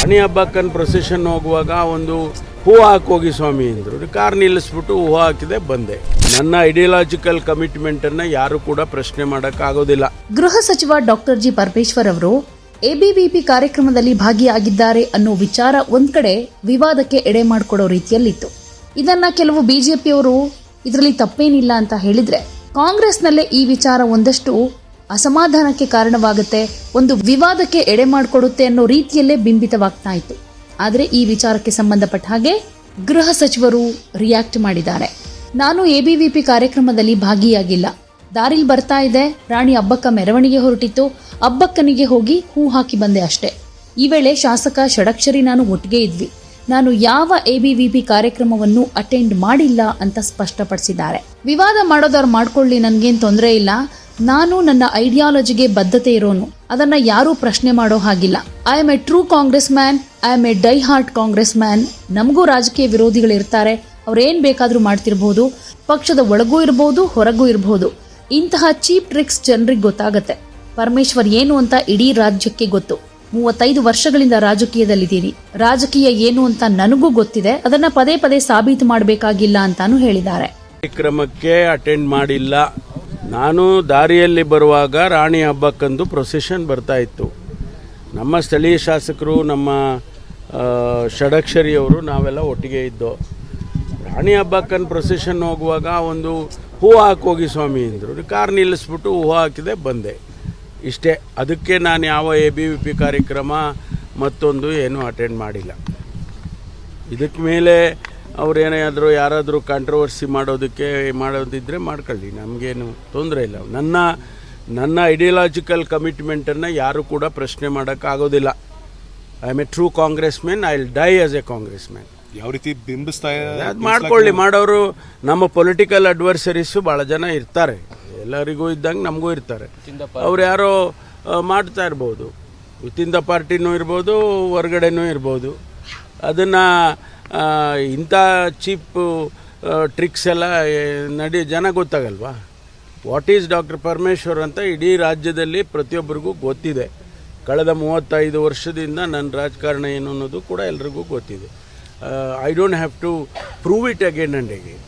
ಹಣಿ ಹಬ್ಬಕ್ಕನ್ procession ಹೋಗುವಾಗ ಒಂದು ಹೂ ಹಾಕೋಗಿ ಸ್ವಾಮಿ ಅಂದರು. ಕಾರ್ ನಿಲ್ಲಿಸ್ಬಿಟ್ಟು ಹೂ ಹಾಕಿದೆ, ಬಂದೆ. ನನ್ನ ಐಡಿಯಾಲಜಿಕಲ್ ಕಮಿಟ್ಮೆಂಟನ್ನು ಯಾರು ಕೂಡ ಪ್ರಶ್ನೆ ಮಾಡೋಕ್ಕಾಗೋದಿಲ್ಲ. ಗೃಹ ಸಚಿವ ಡಾಕ್ಟರ್ ಜಿ ಪರಮೇಶ್ವರ್ ಅವರು ಎಬಿವಿಪಿ ಕಾರ್ಯಕ್ರಮದಲ್ಲಿ ಭಾಗಿಯಾಗಿದ್ದಾರೆ ಅನ್ನೋ ವಿಚಾರ ಒಂದ್ ಕಡೆ ವಿವಾದಕ್ಕೆ ಎಡೆ ಮಾಡಿಕೊಡೋ ರೀತಿಯಲ್ಲಿತ್ತು. ಇದನ್ನ ಕೆಲವು ಬಿಜೆಪಿಯವರು ಇದರಲ್ಲಿ ತಪ್ಪೇನಿಲ್ಲ ಅಂತ ಹೇಳಿದ್ರೆ, ಕಾಂಗ್ರೆಸ್ನಲ್ಲೇ ಈ ವಿಚಾರ ಒಂದಷ್ಟು ಅಸಮಾಧಾನಕ್ಕೆ ಕಾರಣವಾಗುತ್ತೆ, ಒಂದು ವಿವಾದಕ್ಕೆ ಎಡೆ ಮಾಡಿಕೊಡುತ್ತೆ ಅನ್ನೋ ರೀತಿಯಲ್ಲೇ ಬಿಂಬಿತವಾಗ್ತಾ ಇತ್ತು. ಆದರೆ ಈ ವಿಚಾರಕ್ಕೆ ಸಂಬಂಧಪಟ್ಟ ಹಾಗೆ ಗೃಹ ಸಚಿವರು ರಿಯಾಕ್ಟ್ ಮಾಡಿದ್ದಾರೆ. ನಾನು ಎಬಿವಿಪಿ ಕಾರ್ಯಕ್ರಮದಲ್ಲಿ ಭಾಗಿಯಾಗಿಲ್ಲ. ದಾರಿಲ್ ಬರ್ತಾ ಇದೆ, ರಾಣಿ ಅಬ್ಬಕ್ಕ ಮೆರವಣಿಗೆ ಹೊರಟಿತ್ತು, ಅಬ್ಬಕ್ಕನಿಗೆ ಹೋಗಿ ಹೂ ಹಾಕಿ ಬಂದೆ ಅಷ್ಟೇ. ಈ ವೇಳೆ ಶಾಸಕ ಷಡಕ್ಷರಿ ನಾನು ಒಟ್ಟಿಗೆ ಇದ್ವಿ. ನಾನು ಯಾವ ಎ ಬಿ ವಿ ಪಿ ಕಾರ್ಯಕ್ರಮವನ್ನು ಅಟೆಂಡ್ ಮಾಡಿಲ್ಲ ಅಂತ ಸ್ಪಷ್ಟಪಡಿಸಿದ್ದಾರೆ. ವಿವಾದ ಮಾಡೋದವ್ರು ಮಾಡ್ಕೊಳ್ಳಿ, ನನಗೇನು ತೊಂದರೆ ಇಲ್ಲ. ನಾನು ನನ್ನ ಐಡಿಯಾಲಜಿಗೆ ಬದ್ಧತೆ ಇರೋನು. ಅದನ್ನ ಯಾರೂ ಪ್ರಶ್ನೆ ಮಾಡೋ ಹಾಗಿಲ್ಲ. I am a true Congress man I am a die hard Congress man ನಮಗೂ ರಾಜಕೀಯ ವಿರೋಧಿಗಳಿರ್ತಾರೆ ಅವ್ರೇನ್ ಬೇಕಾದ್ರೂ ಮಾಡ್ತಿರ್ಬೋದು. ಪಕ್ಷದ ಒಳಗೂ ಇರಬಹುದು ಹೊರಗೂ ಇರಬಹುದು ಇಂತಹ ಚೀಪ್ ಟ್ರಿಕ್ಸ್ ಜನರಿಗೆ ಗೊತ್ತಾಗತ್ತೆ. ಪರಮೇಶ್ವರ್ ಏನು ಅಂತ ಇಡೀ ರಾಜ್ಯಕ್ಕೆ ಗೊತ್ತು. ಮೂವತ್ತೈದು ವರ್ಷಗಳಿಂದ ರಾಜಕೀಯದಲ್ಲಿದ್ದೀನಿ. ರಾಜಕೀಯ ಏನು ಅಂತ ನನಗೂ ಗೊತ್ತಿದೆ. ಅದನ್ನ ಪದೇ ಪದೇ ಸಾಬೀತು ಮಾಡಬೇಕಾಗಿಲ್ಲ ಅಂತಾನು ಹೇಳಿದ್ದಾರೆ. ಕಾರ್ಯಕ್ರಮಕ್ಕೆ ಅಟೆಂಡ್ ಮಾಡಿಲ್ಲ. ನಾನು ದಾರಿಯಲ್ಲಿ ಬರುವಾಗ ರಾಣಿ ಹಬ್ಬಕ್ಕಂದು ಪ್ರೊಸೆಷನ್ ಬರ್ತಾ ಇತ್ತು. ನಮ್ಮ ಸ್ಥಳೀಯ ಶಾಸಕರು, ನಮ್ಮ ಷಡಕ್ಷರಿಯವರು ನಾವೆಲ್ಲ ಒಟ್ಟಿಗೆ ಇದ್ದೋ, ರಾಣಿ ಹಬ್ಬಕ್ಕನ್ ಪ್ರೊಸೆಷನ್ ಹೋಗುವಾಗ ಒಂದು ಹೂ ಹಾಕೋಗಿ ಸ್ವಾಮಿ ಅಂದರು. ಕಾರ್ ನಿಲ್ಲಿಸ್ಬಿಟ್ಟು ಹೂ ಹಾಕಿದೆ, ಬಂದೆ. ಇಷ್ಟೇ. ಅದಕ್ಕೆ ನಾನು ಯಾವ ಎ ಬಿ ವಿ ಪಿ ಕಾರ್ಯಕ್ರಮ ಮತ್ತೊಂದು ಏನೂ ಅಟೆಂಡ್ ಮಾಡಿಲ್ಲ. ಇದಕ್ಕೆ ಮೇಲೆ ಅವ್ರೇನಾದರೂ ಯಾರಾದರೂ ಕಾಂಟ್ರವರ್ಸಿ ಮಾಡೋದಕ್ಕೆ ಮಾಡೋದಿದ್ದರೆ ಮಾಡ್ಕೊಳ್ಳಿ. ನಮಗೇನು ತೊಂದರೆ ಇಲ್ಲ. ನನ್ನ ನನ್ನ ಐಡಿಯಾಲಜಿಕಲ್ ಕಮಿಟ್ಮೆಂಟನ್ನು ಯಾರು ಕೂಡ ಪ್ರಶ್ನೆ ಮಾಡೋಕ್ಕಾಗೋದಿಲ್ಲ. I am a true Congress man I will die as a Congress man ಯಾವ ರೀತಿ ಬಿಂಬಿಸ್ತಾ ಅದು ಮಾಡ್ಕೊಳ್ಳಿ. ಮಾಡೋರು ನಮ್ಮ ಪೊಲಿಟಿಕಲ್ ಅಡ್ವರ್ಸರೀಸು ಭಾಳ ಜನ ಇರ್ತಾರೆ. ಎಲ್ಲರಿಗೂ ಇದ್ದಂಗೆ ನಮಗೂ ಇರ್ತಾರೆ. ಅವ್ರು ಯಾರೋ ಮಾಡ್ತಾ ಇರ್ಬೋದು. ವಿತಿನ್ ದ ಪಾರ್ಟಿನೂ ಇರ್ಬೋದು ಹೊರಗಡೆನೂ ಇರ್ಬೋದು. ಅದನ್ನು ಇಂಥ ಚೀಪ್ ಟ್ರಿಕ್ಸ್ ಎಲ್ಲ ನಡಿ, ಜನ ಗೊತ್ತಾಗಲ್ವಾ? ವಾಟ್ ಈಸ್ ಡಾಕ್ಟರ್ ಪರಮೇಶ್ವರ್ ಅಂತ ಇಡೀ ರಾಜ್ಯದಲ್ಲಿ ಪ್ರತಿಯೊಬ್ಬರಿಗೂ ಗೊತ್ತಿದೆ. ಕಳೆದ ಮೂವತ್ತೈದು ವರ್ಷದಿಂದ ನನ್ನ ರಾಜಕಾರಣ ಏನು ಅನ್ನೋದು ಕೂಡ ಎಲ್ರಿಗೂ ಗೊತ್ತಿದೆ. I don't have to prove it again and again